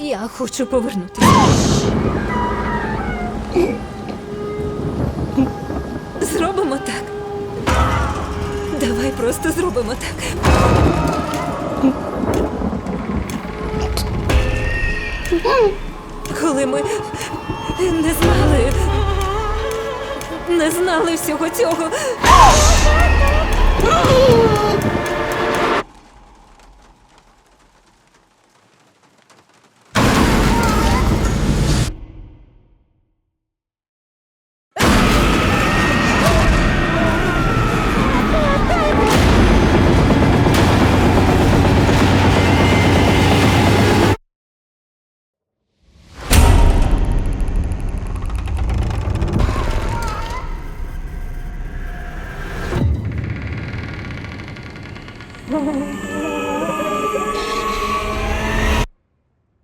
Я хочу повернутися. Зробимо так. Давай просто зробимо так. Коли ми не знали, не знали всього цього. Ooh!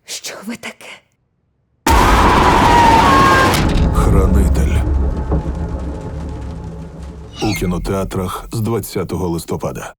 Що ви таке? Хранитель. У кінотеатрах з 20 листопада.